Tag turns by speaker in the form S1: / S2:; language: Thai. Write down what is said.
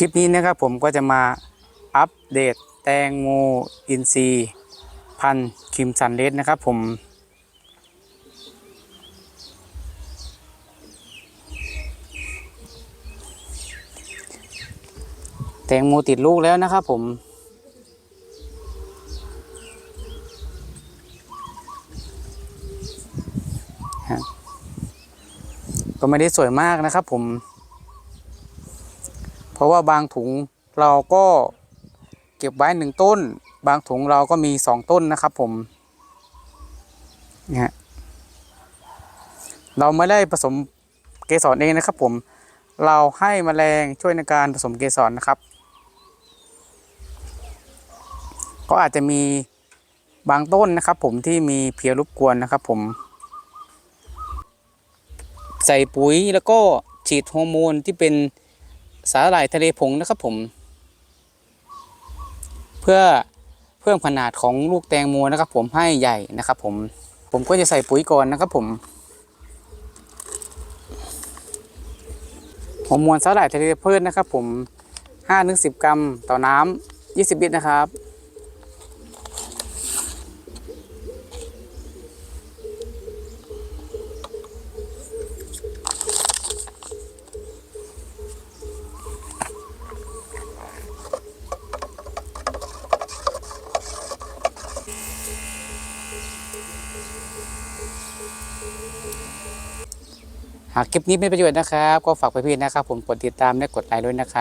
S1: คลิปนี้นะครับผมก็จะมาอัปเดตแตงโมอินซีพันคิมสันเลสนะครับผม แตงโมติดลูกแล้วนะครับผมก็ไม่ได้สวยมากนะครับผม เพราะว่าบางถุงเราก็เก็บไว้หนึ่งต้น บางถุงเราก็มีสองต้นนะครับผมเนี่ยฮะเราไม่ได้ผสมเกสรเองนะครับผม เราให้แมลงช่วยในการผสมเกสรนะครับ ก็อาจจะมีบางต้นนะครับผมที่มีเพียรบกวนนะครับผม ใส่ปุ๋ยแล้วก็ฉีดฮอร์โมนที่เป็น สาหร่ายทะเลผงนะครับผม เพื่อเพิ่มขนาดของลูกแตงโมนะครับ ผมให้ใหญ่นะครับ ผม ผมก็จะใส่ปุ๋ยก่อนนะครับ ผมหัวมูลสาหร่ายทะเลพืชนะครับ ผม5-10 กรัมต่อน้ำ20 ลิตรนะครับ หากคลิปนี้เป็นประโยชน์นะครับ ก็ฝากไปพี่ๆนะครับ ผมกดติดตามและกดไลค์ด้วยนะครับ